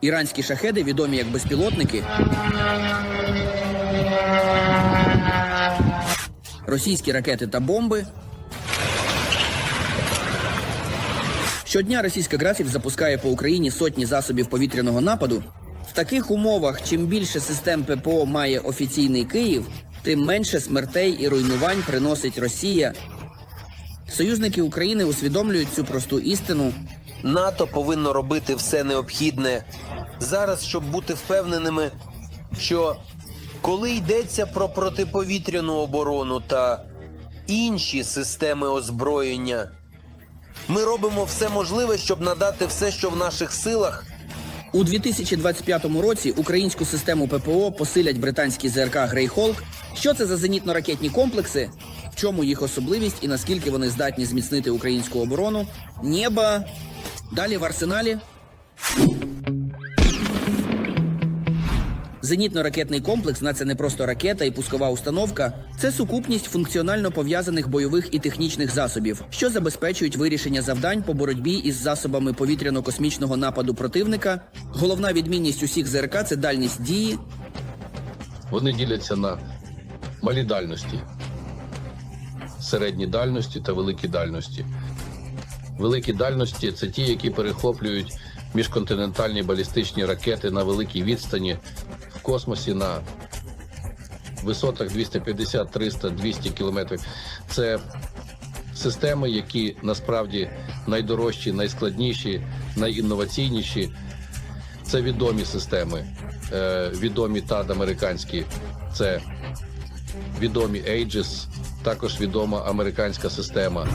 Іранські шахеди, відомі як безпілотники, російські ракети та бомби. Щодня російська графік запускає по Україні сотні засобів повітряного нападу. В таких умовах, чим більше систем ППО має офіційний Київ, тим менше смертей і руйнувань приносить Росія. Союзники України усвідомлюють цю просту істину. НАТО повинно робити все необхідне зараз, щоб бути впевненими, що коли йдеться про протиповітряну оборону та інші системи озброєння, ми робимо все можливе, щоб надати все, що в наших силах. У 2025 році українську систему ППО посилять британські ЗРК Грейхолк. Що це за зенітно-ракетні комплекси? В чому їх особливість і наскільки вони здатні зміцнити українську оборону? Неба. Далі в арсеналі. Зенітно-ракетний комплекс на це не просто ракета і пускова установка. Це сукупність функціонально пов'язаних бойових і технічних засобів, що забезпечують вирішення завдань по боротьбі із засобами повітряно-космічного нападу противника. Головна відмінність усіх ЗРК це дальність дії, Вони діляться на малі дальності, середні дальності та великі дальності. Великі дальності це ті, які перехоплюють міжконтинентальні балістичні ракети на великій відстані в космосі на висотах 250, 300, 200 кілометрів. Це системи, які насправді найдорожчі, найскладніші, найінноваційніші. Це відомі системи, е, відомі ТАД американські, це відомі Aegis, також відома американська система.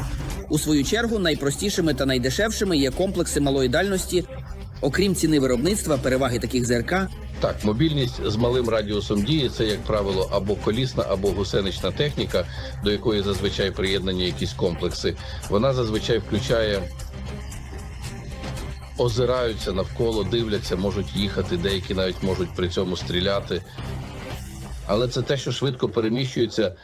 У свою чергу найпростішими та найдешевшими є комплекси малої дальності. Окрім ціни виробництва, переваги таких ЗРК Так, мобільність з малим радіусом дії це, як правило, або колісна, або гусенична техніка, до якої зазвичай приєднані якісь комплекси. Вона зазвичай включає. Озираються навколо, дивляться, можуть їхати, деякі навіть можуть при цьому стріляти. Але це те, що швидко переміщується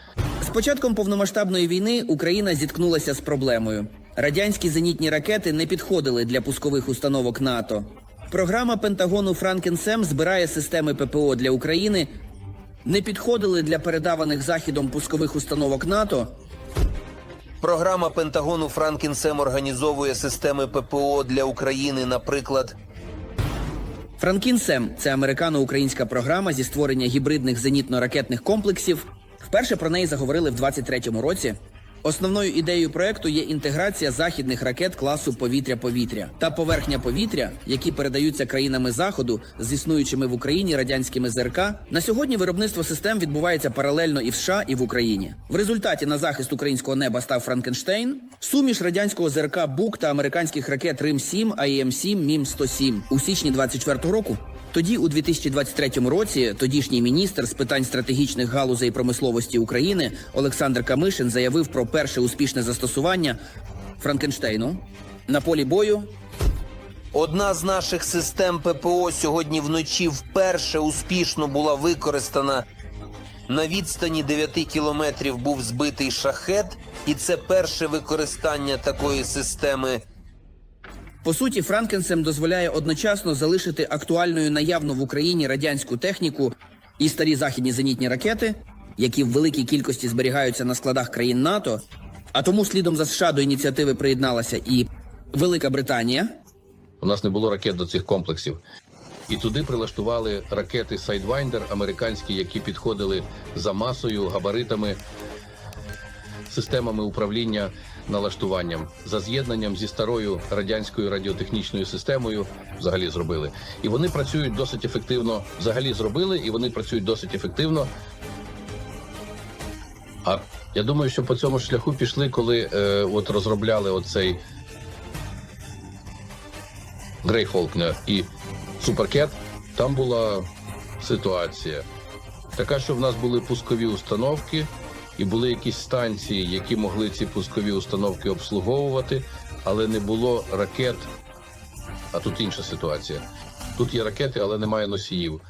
початком повномасштабної війни Україна зіткнулася з проблемою. Радянські зенітні ракети не підходили для пускових установок НАТО. Програма Пентагону Франкенсем збирає системи ППО для України, не підходили для передаваних західом пускових установок НАТО. Програма Пентагону Франкінсем організовує системи ППО для України, наприклад. Франкінсем це американо-українська програма зі створення гібридних зенітно-ракетних комплексів. Вперше про неї заговорили в 23-му році. Основною ідеєю проекту є інтеграція західних ракет класу повітря-повітря та поверхня повітря, які передаються країнами заходу з існуючими в Україні радянськими ЗРК. На сьогодні виробництво систем відбувається паралельно і в США, і в Україні. В результаті на захист українського неба став Франкенштейн, суміш радянського ЗРК БУК та американських ракет Рим 7 АІМ 7 Мім 107 у січні 24-го року. Тоді, у 2023 році, тодішній міністр з питань стратегічних галузей промисловості України Олександр Камишин заявив про перше успішне застосування Франкенштейну на полі бою. Одна з наших систем ППО сьогодні вночі вперше успішно була використана. На відстані 9 кілометрів був збитий шахет, і це перше використання такої системи. По суті, Франкенсем дозволяє одночасно залишити актуальною наявну в Україні радянську техніку і старі західні зенітні ракети, які в великій кількості зберігаються на складах країн НАТО. А тому слідом за США до ініціативи приєдналася і Велика Британія. У нас не було ракет до цих комплексів. І туди прилаштували ракети Sidewinder американські, які підходили за масою, габаритами, системами управління налаштуванням, за з'єднанням зі старою радянською радіотехнічною системою взагалі зробили. І вони працюють досить ефективно. Взагалі зробили, і вони працюють досить ефективно. А я думаю, що по цьому шляху пішли, коли е, от розробляли оцей Грей Фолкнер і Суперкет, там була ситуація така, що в нас були пускові установки, і були якісь станції, які могли ці пускові установки обслуговувати, але не було ракет. А тут інша ситуація. Тут є ракети, але немає носіїв.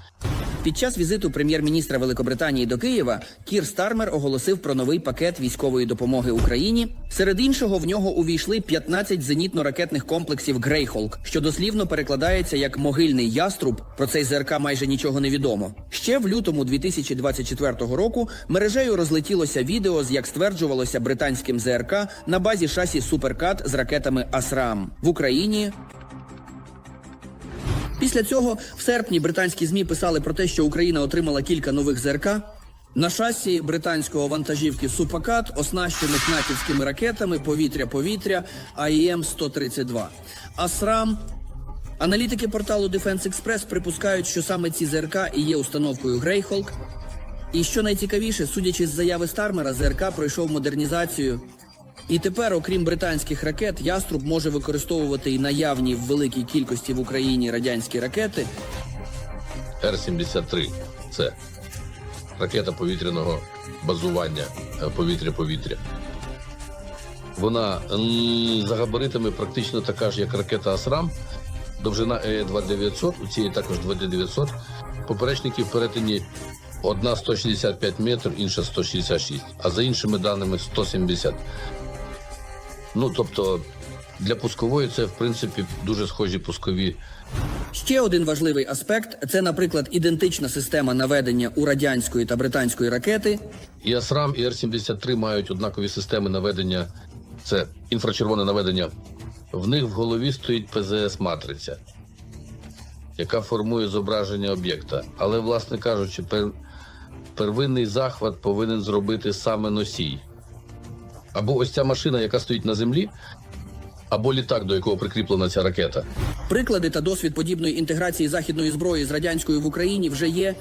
Під час візиту прем'єр-міністра Великобританії до Києва Кір Стармер оголосив про новий пакет військової допомоги Україні. Серед іншого в нього увійшли 15 зенітно-ракетних комплексів Грейхолк, що дослівно перекладається як могильний яструб. Про цей ЗРК майже нічого не відомо. Ще в лютому 2024 року мережею розлетілося відео, з як стверджувалося британським ЗРК на базі шасі Суперкат з ракетами Асрам в Україні. Після цього в серпні британські змі писали про те, що Україна отримала кілька нових ЗРК. На шасі британського вантажівки Супакат, оснащених натівськими ракетами повітря-повітря АІМ-132. Асрам. Аналітики порталу Defense Express припускають, що саме ці ЗРК і є установкою Грейхолк. І що найцікавіше, судячи з заяви Стармера, ЗРК пройшов модернізацію. І тепер, окрім британських ракет, яструб може використовувати і наявні в великій кількості в Україні радянські ракети, Р-73 це ракета повітряного базування е, повітря-повітря. Вона за габаритами практично така ж, як ракета Асрам. Довжина Е-2900, у цієї також 2900. Поперечники в перетині одна 165 метрів, інша 166, а за іншими даними 170. Ну, тобто, для пускової це, в принципі, дуже схожі пускові Ще один важливий аспект це, наприклад, ідентична система наведення у радянської та британської ракети. І АСРАМ, і Р-73 мають однакові системи наведення. Це інфрачервоне наведення. В них в голові стоїть ПЗС-матриця, яка формує зображення об'єкта. Але, власне кажучи, пер... первинний захват повинен зробити саме носій. Або ось ця машина, яка стоїть на землі, або літак, до якого прикріплена ця ракета. Приклади та досвід подібної інтеграції західної зброї з радянською в Україні вже є.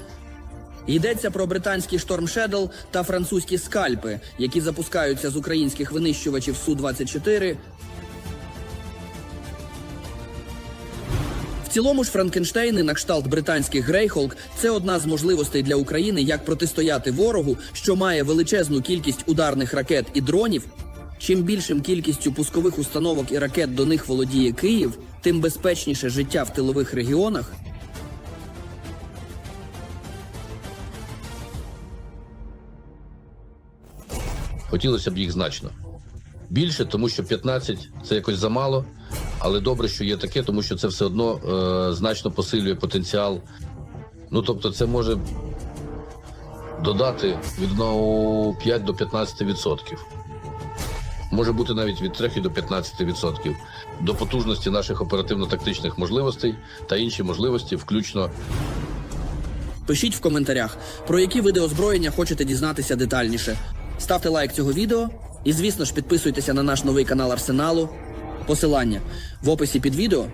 Йдеться про британські Shadow та французькі скальпи, які запускаються з українських винищувачів Су-24. В цілому ж Франкенштейни на кшталт британських Грейхолк це одна з можливостей для України, як протистояти ворогу, що має величезну кількість ударних ракет і дронів. Чим більшим кількістю пускових установок і ракет до них володіє Київ, тим безпечніше життя в тилових регіонах. Хотілося б їх значно більше, тому що 15 це якось замало, але добре, що є таке, тому що це все одно е, значно посилює потенціал. Ну тобто, це може додати від ну, 5 до 15 відсотків. Може бути навіть від 3 до 15 відсотків до потужності наших оперативно-тактичних можливостей та інші можливості, включно Пишіть в коментарях, про які види озброєння хочете дізнатися детальніше. Ставте лайк цього відео і, звісно ж, підписуйтеся на наш новий канал Арсеналу. Посилання в описі під відео